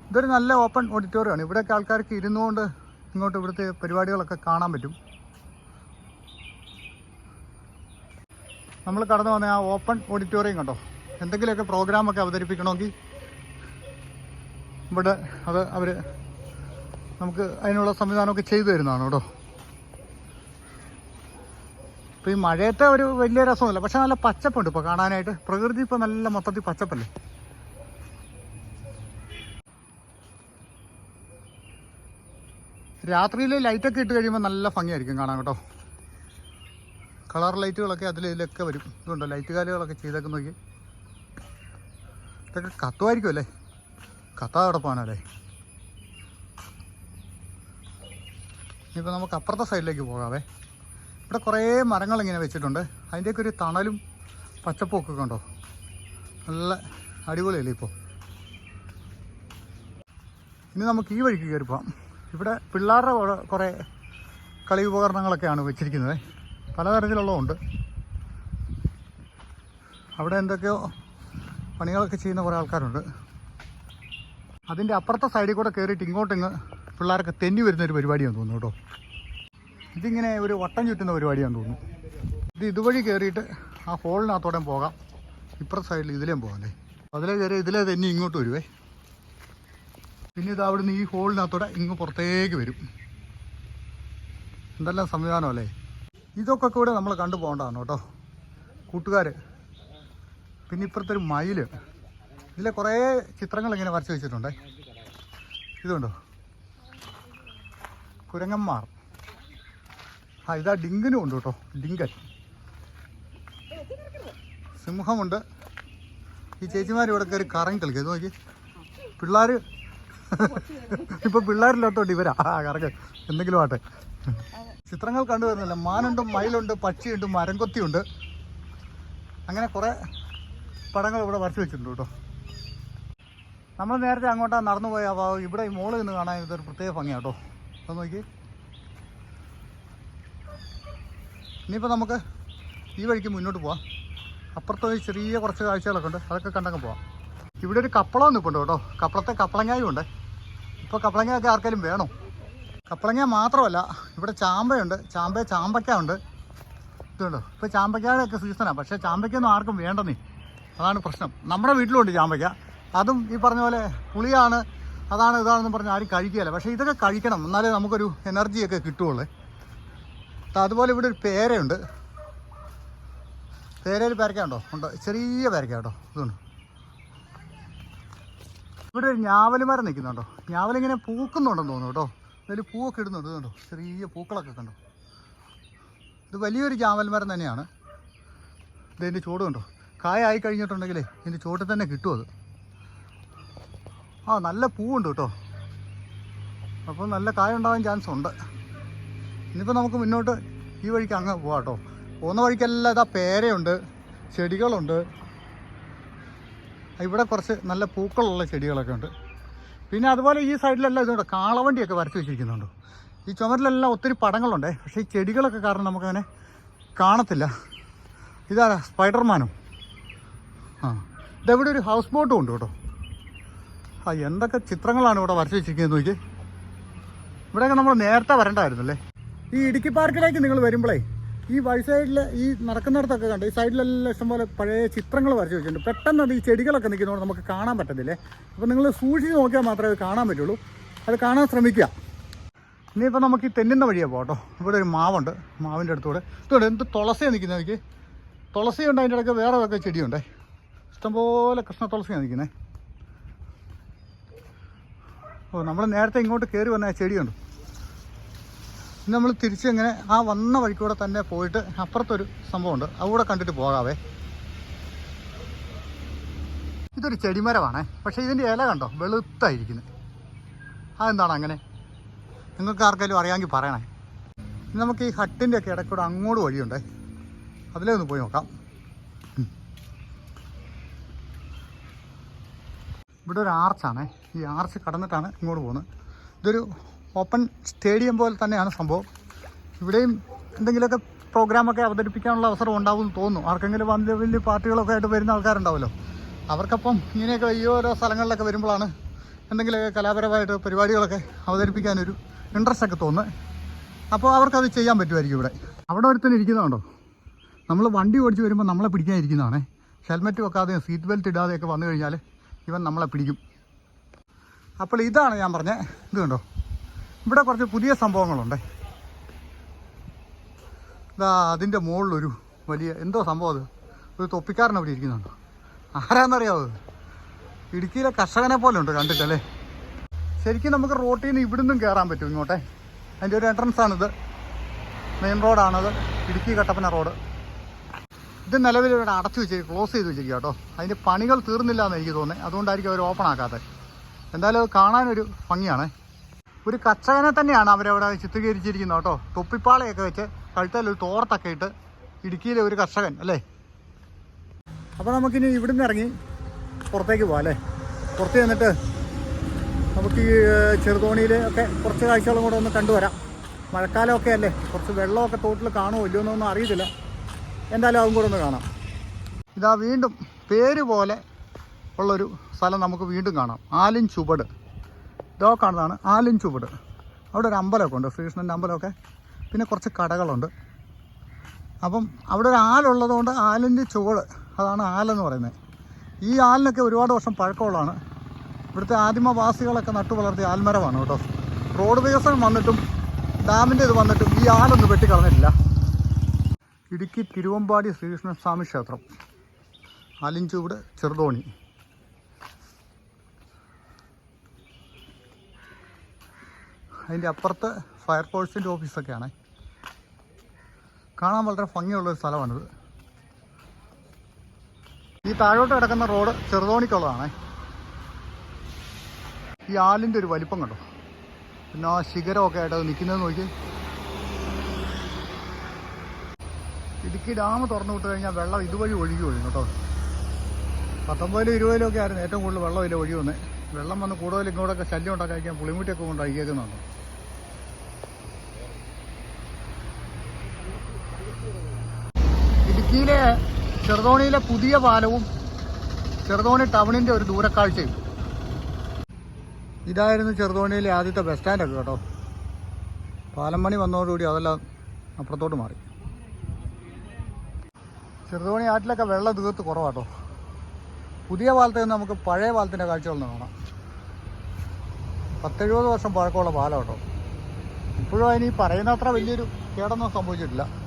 ഇതൊരു നല്ല ഓപ്പൺ ഓഡിറ്റോറിയമാണ് ഇവിടെയൊക്കെ ആൾക്കാർക്ക് ഇരുന്നുകൊണ്ട് ഇങ്ങോട്ട് ഇവിടുത്തെ പരിപാടികളൊക്കെ കാണാൻ പറ്റും. നമ്മൾ കടന്നു വന്ന ആ ഓപ്പൺ ഓഡിറ്റോറിയം കണ്ടോ? എന്തെങ്കിലുമൊക്കെ പ്രോഗ്രാമൊക്കെ അവതരിപ്പിക്കണമെങ്കിൽ ഇവിടെ അത് അവർ നമുക്ക് അതിനുള്ള സംവിധാനമൊക്കെ ചെയ്തു തരുന്നതാണ് കേട്ടോ. ഇപ്പോൾ ഈ മഴയത്തെ ഒരു വലിയ രസമൊന്നുമില്ല. പക്ഷെ നല്ല പച്ചപ്പുണ്ട് ഇപ്പോൾ കാണാനായിട്ട്. പ്രകൃതി ഇപ്പോൾ നല്ല മൊത്തത്തിൽ പച്ചപ്പല്ലേ? രാത്രിയിൽ ലൈറ്റൊക്കെ ഇട്ട് കഴിയുമ്പോൾ നല്ല ഭംഗിയായിരിക്കും കാണാൻ കേട്ടോ. കളർ ലൈറ്റുകളൊക്കെ അതിൽ ഇതിലൊക്കെ വരും. ഇതുണ്ടോ? ലൈറ്റ് കാലുകളൊക്കെ ചെയ്തൊക്കെ നോക്കി. ഇതൊക്കെ കത്തുമായിരിക്കും അല്ലേ? കത്താ കിടപ്പാനല്ലേ ഇനിയിപ്പോൾ നമുക്ക് അപ്പുറത്തെ സൈഡിലേക്ക് പോകാവേ. ഇവിടെ കുറേ മരങ്ങൾ ഇങ്ങനെ വെച്ചിട്ടുണ്ട്. അതിന്റെയൊക്കെ ഒരു തണലും പച്ചപ്പൊക്കെ കണ്ടോ? നല്ല അടിപൊളിയല്ലേ ഇപ്പോൾ ഇനി നമുക്ക് ഈ വഴിക്ക് കയറി പോകാം ഇവിടെ പിള്ളേരുടെ കുറെ- കളി ഉപകരണങ്ങളൊക്കെയാണ് വെച്ചിരിക്കുന്നത്. പലതരത്തിലുള്ളതുണ്ട്. അവിടെ എന്തൊക്കെയോ പണികളൊക്കെ ചെയ്യുന്ന കുറേ ആൾക്കാരുണ്ട്. അതിന്റെ അപ്പുറത്തെ സൈഡിൽ കൂടെ കയറിയിട്ട് ഇങ്ങോട്ടിങ്ങ് പിള്ളേരൊക്കെ തെന്നി വരുന്നൊരു പരിപാടിയാണ് തോന്നുന്നു കേട്ടോ. ഇതിങ്ങനെ ഒരു വട്ടം ചുറ്റുന്ന പരിപാടിയാണെന്ന് തോന്നുന്നു. ഇത് ഇതുവഴി കയറിയിട്ട് ആ ഹോളിനകത്തോടെ പോകാം. ഇപ്പുറത്തെ സൈഡിൽ ഇതിലേം പോകാം അല്ലേ? അതിലേ കയറി ഇതിലേ തന്നെ ഇങ്ങോട്ട് വരുവേ. പിന്നെ ഇത് അവിടുന്ന് ഈ ഹോളിനകത്തോടെ ഇങ്ങ് പുറത്തേക്ക് വരും. എന്തെല്ലാം സംവിധാനം അല്ലേ? ഇതൊക്കെ കൂടെ നമ്മൾ കണ്ടു പോകേണ്ടതാണ് കേട്ടോ. കൂട്ടുകാർ പിന്നെ ഇപ്പുറത്തൊരു മയിൽ. ഇതിലെ കുറേ ചിത്രങ്ങൾ ഇങ്ങനെ വരച്ച് വെച്ചിട്ടുണ്ടേ. ഇതുണ്ടോ? കുരങ്ങന്മാർ. ആ ഇതാ ഡിങ്കനും ഉണ്ട് കേട്ടോ ഡിങ്കൻ സിംഹമുണ്ട്. ഈ ചേച്ചിമാർ ഇവിടെ കയറി കറങ്ങി കളിക്കും. ഇത് നോക്കി. പിള്ളേർ ഇപ്പൊ പിള്ളേരില്ലാത്തോണ്ട് ഇവരാ. കറക്റ്റ് എന്തെങ്കിലും ആട്ടെ ചിത്രങ്ങൾ കണ്ടു വരുന്നില്ല. മാനുണ്ട് മയിലുണ്ട് പക്ഷിയുണ്ട് മരംകൊത്തിയുണ്ട്. അങ്ങനെ കുറേ പടങ്ങൾ ഇവിടെ വരച്ചു വെച്ചിട്ടുണ്ട് കേട്ടോ. നമ്മൾ നേരത്തെ അങ്ങോട്ടാണ് നടന്നു പോയ ഇവിടെ ഈ മോൾ നിന്ന് കാണാൻ ഇതൊരു പ്രത്യേക ഭംഗിയാട്ടോ അത് നോക്കി. ഇനിയിപ്പോൾ നമുക്ക് ഈ വഴിക്ക് മുന്നോട്ട് പോവാം. അപ്പുറത്ത് ഒരു ചെറിയ കുറച്ച് കാഴ്ചകളൊക്കെ ഉണ്ട്. അതൊക്കെ കണ്ടങ്ങ് പോവാം. ഇവിടെ ഒരു കപ്പളം നിൽപ്പുണ്ട് കേട്ടോ. കപ്പളത്തെ കപ്പളങ്ങായും ഉണ്ട്. ഇപ്പോൾ കപ്പളങ്ങയൊക്കെ ആർക്കെങ്കിലും വേണോ? കപ്പളങ്ങ മാത്രമല്ല ഇവിടെ ചാമ്പയുണ്ട്. ചാമ്പ ചാമ്പയ്ക്ക ഉണ്ട്. ഇതുണ്ടോ? ഇപ്പോൾ ചാമ്പയ്ക്കയുടെ ഒക്കെ സീസണാണ് പക്ഷേ ചാമ്പയ്ക്കൊന്നും ആർക്കും വേണ്ടെന്നേ. അതാണ് പ്രശ്നം. നമ്മുടെ വീട്ടിലുണ്ട് ചാമ്പയ്ക്ക. അതും ഈ പറഞ്ഞ പോലെ പുളിയാണ്. അതാണ് ഇതാണെന്ന് പറഞ്ഞ് ആരും കഴിക്കുകയല്ല. പക്ഷേ ഇതൊക്കെ കഴിക്കണം. എന്നാലേ നമുക്കൊരു എനർജിയൊക്കെ കിട്ടുള്ളൂ അതുപോലെ ഇവിടെ ഒരു പേരയുണ്ട്. പേരയിൽ പേരക്കാണ്ടോ ഉണ്ടോ? ചെറിയ പേരക്കാട്ടോ ഇതുണ്ട്. ഇവിടെ ഒരു ഞാവൽ മരം നിൽക്കുന്നുണ്ടോ? ഞാവലിങ്ങനെ പൂക്കുന്നുണ്ടെന്ന് തോന്നുന്നു കേട്ടോ. അതിൽ പൂവൊക്കെ ഇടുന്നുണ്ട് ഇതുണ്ടോ. ചെറിയ പൂക്കളൊക്കെ കണ്ടോ? ഇത് വലിയൊരു ഞാവൽ മരം തന്നെയാണ് ഇതിന്റെ ചൂട് കണ്ടോ? കായ ആയി കഴിഞ്ഞിട്ടുണ്ടെങ്കിലേ ഇതിന്റെ ചൂട്ടിൽ തന്നെ കിട്ടും അത്. ആ നല്ല പൂവുണ്ട് കേട്ടോ. അപ്പോൾ നല്ല കായ ഉണ്ടാവാൻ ചാൻസ് ഉണ്ട്. ഇനിയിപ്പോൾ നമുക്ക് മുന്നോട്ട് ഈ വഴിക്ക് അങ്ങ് പോവാം കേട്ടോ പോകുന്ന വഴിക്കെല്ലാം ഇതാ പേരയുണ്ട് ചെടികളുണ്ട്. ഇവിടെ കുറച്ച് നല്ല പൂക്കളുള്ള ചെടികളൊക്കെ ഉണ്ട്. പിന്നെ അതുപോലെ ഈ സൈഡിലെല്ലാം ഇതുണ്ട് കാളവണ്ടിയൊക്കെ വരച്ച് വെച്ചിരിക്കുന്നുണ്ട്. ഈ ചുമരിലെല്ലാം ഒത്തിരി പടങ്ങളുണ്ടേ പക്ഷേ ഈ ചെടികളൊക്കെ കാരണം നമുക്കങ്ങനെ കാണത്തില്ല. ഇതാ സ്പൈഡർമാനും. ആ ഇതെവിടെ ഒരു ഹൗസ് ബോട്ടും ഉണ്ട് കേട്ടോ. ആ എന്തൊക്കെ ചിത്രങ്ങളാണ് ഇവിടെ വരച്ച് വെച്ചിരിക്കുന്നത് നോക്കി ഇവിടെയൊക്കെ നമ്മൾ നേരത്തെ വരണ്ടായിരുന്നല്ലേ ഈ ഇടുക്കി പാർക്കിലേക്ക് നിങ്ങൾ വരുമ്പോഴേ ഈ വഴി സൈഡിൽ ഈ നടക്കുന്നിടത്തൊക്കെ കണ്ട് ഈ സൈഡിലെല്ലാം ഇഷ്ടംപോലെ പഴയ ചിത്രങ്ങൾ വരച്ച് വെച്ചിട്ടുണ്ട്. പെട്ടെന്ന് അത് ഈ ചെടികളൊക്കെ നിൽക്കുന്നതുകൊണ്ട് നമുക്ക് കാണാൻ പറ്റത്തില്ലേ? അപ്പോൾ നിങ്ങൾ സൂക്ഷിച്ച് നോക്കിയാൽ മാത്രമേ അത് കാണാൻ പറ്റുള്ളൂ. അത് കാണാൻ ശ്രമിക്കുക. ഇനിയിപ്പോൾ നമുക്ക് ഈ തെന്നുന്ന വഴിയാണ് പോകട്ടോ. ഇവിടെ ഒരു മാവുണ്ട്. മാവിന്റെ അടുത്തൂടെ. ഇതുകൊണ്ട് എന്ത് തുളസിയാണ് നിൽക്കുന്നത് എനിക്ക്? തുളസിയുണ്ട് അതിന്റെ ഇടയ്ക്ക് വേറെ ഒക്കെ ചെടിയുണ്ടേ. ഇഷ്ടംപോലെ കൃഷ്ണ തുളസിയാണ് നിൽക്കുന്നത് ഓ നമ്മൾ നേരത്തെ ഇങ്ങോട്ട് കയറി വന്ന ചെടിയുണ്ട്. നമ്മൾ തിരിച്ചിങ്ങനെ ആ വന്ന വഴിക്കൂടെ തന്നെ പോയിട്ട് അപ്പുറത്തൊരു സംഭവമുണ്ട്. അവിടെ കണ്ടിട്ട് പോകാവേ. ഇതൊരു ചെടിമരമാണേ. പക്ഷേ ഇതിന്റെ ഇല കണ്ടോ? വെളുത്തായിരിക്കുന്നത് അതെന്താണ് അങ്ങനെ? നിങ്ങൾക്ക് ആർക്കെങ്കിലും അറിയാമെങ്കിൽ പറയണേ. നമുക്ക് ഈ ഹട്ടിന്റെ ഒക്കെ ഇടയ്ക്കൂടെ അങ്ങോട്ട് വഴിയുണ്ടേ. അതിലേ ഒന്ന് പോയി നോക്കാം. ഇവിടെ ഒരു ആർച്ചാണേ. ഈ ആർച്ച് കടന്നിട്ടാണ് ഇങ്ങോട്ട് പോകുന്നത്. ഇതൊരു ഓപ്പൺ സ്റ്റേഡിയം പോലെ തന്നെയാണ് സംഭവം. ഇവിടെയും എന്തെങ്കിലുമൊക്കെ പ്രോഗ്രാമൊക്കെ അവതരിപ്പിക്കാനുള്ള അവസരം ഉണ്ടാവും എന്ന് തോന്നുന്നു. ആർക്കെങ്കിലും വലിയ വലിയ പാർട്ടികളൊക്കെ ആയിട്ട് വരുന്ന ആൾക്കാരുണ്ടാവുമല്ലോ. അവർക്കപ്പം ഇങ്ങനെയൊക്കെ ഈ ഓരോ സ്ഥലങ്ങളിലൊക്കെ വരുമ്പോഴാണ് എന്തെങ്കിലുമൊക്കെ കലാപരമായിട്ട് പരിപാടികളൊക്കെ അവതരിപ്പിക്കാനൊരു ഇൻട്രസ്റ്റ് ഒക്കെ തോന്നുന്നത്. അപ്പോൾ അവർക്കത് ചെയ്യാൻ പറ്റുമായിരിക്കും ഇവിടെ. അവിടെ ഒരുത്തന്നെ ഇരിക്കുന്നതുണ്ടോ നമ്മൾ വണ്ടി ഓടിച്ച് വരുമ്പോൾ നമ്മളെ പിടിക്കാൻ ഇരിക്കുന്നതാണേ. ഹെൽമെറ്റ് വെക്കാതെയും സീറ്റ് ബെൽറ്റ് ഇടാതെയൊക്കെ വന്നു കഴിഞ്ഞാൽ ഇവൻ നമ്മളെ പിടിക്കും. അപ്പോൾ ഇതാണ് ഞാൻ പറഞ്ഞത് ഇത് കണ്ടോ? ഇവിടെ കുറച്ച് പുതിയ സംഭവങ്ങളുണ്ട്. ഇതാ അതിന്റെ മുകളിലൊരു വലിയ എന്തോ സംഭവം അത്? ഒരു തൊപ്പിക്കാരൻ അവിടെ ഇരിക്കുന്നുണ്ടോ. ആരാന്നറിയാവോ ഇടുക്കിയിലെ കർഷകനെ പോലെ ഉണ്ട് കണ്ടിട്ടല്ലേ? ശരിക്കും നമുക്ക് റോട്ടിൽ നിന്ന് ഇവിടുന്നും കയറാൻ പറ്റും ഇങ്ങോട്ടെ. അതിന്റെ ഒരു എൻട്രൻസ് ആണിത്. മെയിൻ റോഡാണത് ഇടുക്കി കട്ടപ്പന റോഡ് ഇത് നിലവിൽ ഇവിടെ അടച്ചു വെച്ചിരിക്കും ക്ലോസ് ചെയ്ത് വെച്ചിരിക്കുക കേട്ടോ. അതിന്റെ പണികൾ തീർന്നില്ല എന്ന് എനിക്ക് തോന്നുന്നത് അതുകൊണ്ടായിരിക്കും അവർ ഓപ്പൺ ആക്കാത്തത് എന്തായാലും കാണാനൊരു ഭംഗിയാണ്. ഒരു കർഷകനെ തന്നെയാണ് അവരവിടെ ചിത്രീകരിച്ചിരിക്കുന്നത് കേട്ടോ. തൊപ്പിപ്പാളയൊക്കെ വെച്ച് കഴുത്തൽ ഒരു തോർത്തൊക്കെ ഇട്ട് ഇടുക്കിയിലെ ഒരു കർഷകൻ അല്ലേ? അപ്പോൾ നമുക്കിനി ഇവിടുന്ന് ഇറങ്ങി പുറത്തേക്ക് പോകാം അല്ലേ? പുറത്ത് ചെന്നിട്ട് നമുക്ക് ഈ ചെറുതോണിയിൽ ഒക്കെ കുറച്ച് കാഴ്ചകളും കൂടെ ഒന്ന് കണ്ടുവരാം. മഴക്കാലമൊക്കെ അല്ലേ? കുറച്ച് വെള്ളമൊക്കെ തോട്ടിൽ കാണുമോ ഇല്ലയോ എന്നൊന്നും അറിയത്തില്ല. എന്തായാലും അതും കൂടെ ഒന്ന് കാണാം. ഇതാ വീണ്ടും പേര് പോലെ ഉള്ളൊരു സ്ഥലം നമുക്ക് വീണ്ടും കാണാം. ആലിൻ ചുവട്. ഇതോ കാണുന്നതാണ് ആലിൻ ചുവട്. അവിടെ ഒരു അമ്പലമൊക്കെ ഉണ്ട് ശ്രീകൃഷ്ണന്റെ അമ്പലമൊക്കെ. പിന്നെ കുറച്ച് കടകളുണ്ട്. അപ്പം അവിടെ ഒരു ആലുള്ളതുകൊണ്ട് ആലിന്റെ ചുവട് അതാണ് ആലെന്ന് പറയുന്നത്. ഈ ആലിനൊക്കെ ഒരുപാട് വർഷം പഴക്കമുള്ളതാണ്. ഇവിടുത്തെ ആദിമവാസികളൊക്കെ നട്ടു വളർത്തിയ ആൽമരമാണ് കേട്ടോ. റോഡ് വികസനം വന്നിട്ടും ഡാമിന്റെ ഇത് വന്നിട്ടും ഈ ആലൊന്നും വെട്ടിക്കളഞ്ഞിട്ടില്ല. ഇടുക്കി തിരുവമ്പാടി ശ്രീകൃഷ്ണസ്വാമി ക്ഷേത്രം. ആലിഞ്ചൂട് ചെറുതോണി. അതിന്റെ അപ്പുറത്ത് ഫയർഫോഴ്സിന്റെ ഓഫീസൊക്കെയാണ്. കാണാൻ വളരെ ഭംഗിയുള്ളൊരു സ്ഥലമാണിത്. ഈ താഴോട്ട് കിടക്കുന്ന റോഡ് ചെറുതോണിക്കുള്ളതാണ്. ഈ ആലിന്റെ ഒരു വലിപ്പം കണ്ടോ? പിന്നെ ആ ശിഖരമൊക്കെ ആയിട്ട് അത് നിൽക്കുന്നത് നോക്കി. ഇടുക്കി ഡാം തുറന്നു വിട്ട് കഴിഞ്ഞാൽ വെള്ളം ഇതുവഴി ഒഴുകി ഒഴുകും കേട്ടോ. പത്തൊമ്പതിലും ഇരുപതിലും ഒക്കെ ആയിരുന്നു ഏറ്റവും കൂടുതൽ വെള്ളം ഇതിൽ ഒഴുകി വന്നത് വെള്ളം വന്ന് കൂടുതൽ ഇങ്ങോട്ടൊക്കെ ശല്യം ഉണ്ടാക്കാൻ പുളിമുട്ടിയൊക്കെ കൊണ്ട് അയക്കുന്നുണ്ട് ഇടുക്കിയിലെ ചെറുതോണിയിലെ പുതിയ പാലവും ചെറുതോണി ടൗണിന്റെ ഒരു ദൂരക്കാഴ്ചയും. ഇതായിരുന്നു ചെറുതോണിയിലെ ആദ്യത്തെ ബസ് സ്റ്റാൻഡൊക്കെ കേട്ടോ. പാലം പണി വന്നതോടുകൂടി അതെല്ലാം അപ്പുറത്തോട്ട് മാറി. ചെറുതോണി ആറ്റിലൊക്കെ വെള്ളം തീർത്ത് കുറവാട്ടോ. പുതിയ പാലത്തിൽ നിന്ന് നമുക്ക് പഴയ പാലത്തിന്റെ കാഴ്ചകളൊന്നും കാണാം. പത്തെഴുപത് വർഷം പഴക്കമുള്ള പാലം കേട്ടോ. ഇപ്പോഴും അതിന് ഈ പറയുന്ന അത്ര വലിയൊരു കേടൊന്നും സംഭവിച്ചിട്ടില്ല.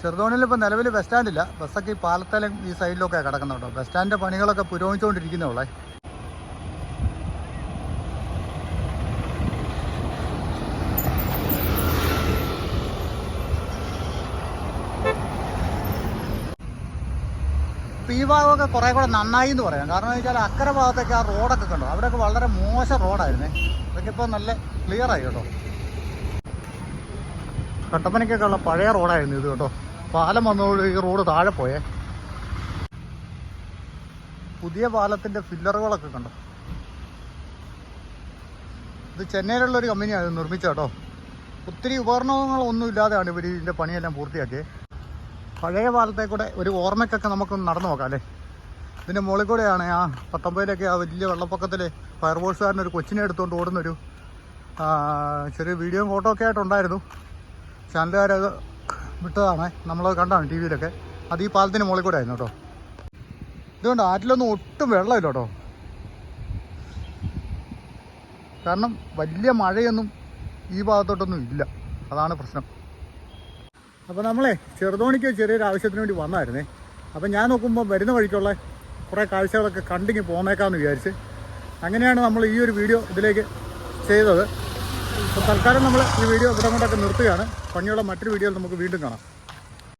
ചെറുതോണിയിൽ ഇപ്പോൾ നിലവിൽ ബസ് സ്റ്റാൻഡില്ല ബസ്സൊക്കെ ഈ പാലത്തലം ഈ സൈഡിലൊക്കെ കിടക്കുന്നുണ്ടോ ബസ് സ്റ്റാൻഡിന്റെ പണികളൊക്കെ പുരോഗമിച്ചുകൊണ്ടിരിക്കുന്നേ ഉള്ളേ ഇപ്പം ഈ ഭാഗമൊക്കെ കുറേ കൂടെ നന്നായി എന്ന് പറയാം. കാരണം എന്ന് വെച്ചാൽ അക്കര ഭാഗത്തൊക്കെ ആ റോഡൊക്കെ കണ്ടോ? അവിടെയൊക്കെ വളരെ മോശം റോഡായിരുന്നേ. അതൊക്കെ ഇപ്പോൾ നല്ല ക്ലിയർ ആയി കേട്ടോ. കട്ടപ്പനയ്ക്കൊക്കെ ഉള്ള പഴയ റോഡായിരുന്നു ഇത് കേട്ടോ. പാലം വന്നതോട് ഈ റോഡ് താഴെ പോയേ. പുതിയ പാലത്തിന്റെ ഫില്ലറുകളൊക്കെ കണ്ടോ? ഇത് ചെന്നൈയിലുള്ള ഒരു കമ്പനിയാണ് നിർമ്മിച്ച കേട്ടോ. ഒത്തിരി ഉപകരണങ്ങളൊന്നും ഇല്ലാതെയാണ് ഇവർ ഇതിന്റെ പണിയെല്ലാം പൂർത്തിയാക്കിയത് പഴയ പാലത്തെ കൂടെ ഒരു ഓർമ്മയ്ക്കൊക്കെ നമുക്കൊന്ന് നടന്നു നോക്കാം അല്ലേ? ഇതിന്റെ മുകളിൽ കൂടെയാണ് ആ പത്തൊമ്പതിലൊക്കെ ആ വലിയ വെള്ളപ്പൊക്കത്തിൽ ഫയർഫോഴ്സുകാരൻ ഒരു കൊച്ചിനെ എടുത്തുകൊണ്ട് ഓടുന്നൊരു ചെറിയ വീഡിയോയും ഫോട്ടോ ഒക്കെ ആയിട്ടുണ്ടായിരുന്നു ചാനലുകാരത് വിട്ടതാണ്. നമ്മളത് കണ്ടാണ് ടി വിയിലൊക്കെ അത് ഈ പാലത്തിന് മുകളിൽ കൂടെ ആയിരുന്നു കേട്ടോ. ഇതുകൊണ്ട് ആറ്റിലൊന്നും ഒട്ടും വെള്ളമില്ല കേട്ടോ കാരണം വലിയ മഴയൊന്നും ഈ ഭാഗത്തോട്ടൊന്നും ഇല്ല. അതാണ് പ്രശ്നം. അപ്പോൾ നമ്മളെ ചെറുതോണിക്ക് ചെറിയൊരു ആവശ്യത്തിന് വേണ്ടി വന്നായിരുന്നേ. അപ്പോൾ ഞാൻ നോക്കുമ്പോൾ വരുന്ന വഴിക്കുള്ള കുറേ കാഴ്ചകളൊക്കെ കണ്ടിങ്ങി പോന്നേക്കാമെന്ന് വിചാരിച്ച്. അങ്ങനെയാണ് നമ്മൾ ഈ ഒരു വീഡിയോ ഇതിലേക്ക് ചെയ്തത്. അപ്പോൾ തൽക്കാലം നമ്മൾ ഈ വീഡിയോ ഇവിടെ കൊണ്ടൊക്കെ നിർത്തുകയാണ്. പണിയുള്ള മറ്റൊരു വീഡിയോയിൽ നമുക്ക് വീണ്ടും കാണാം.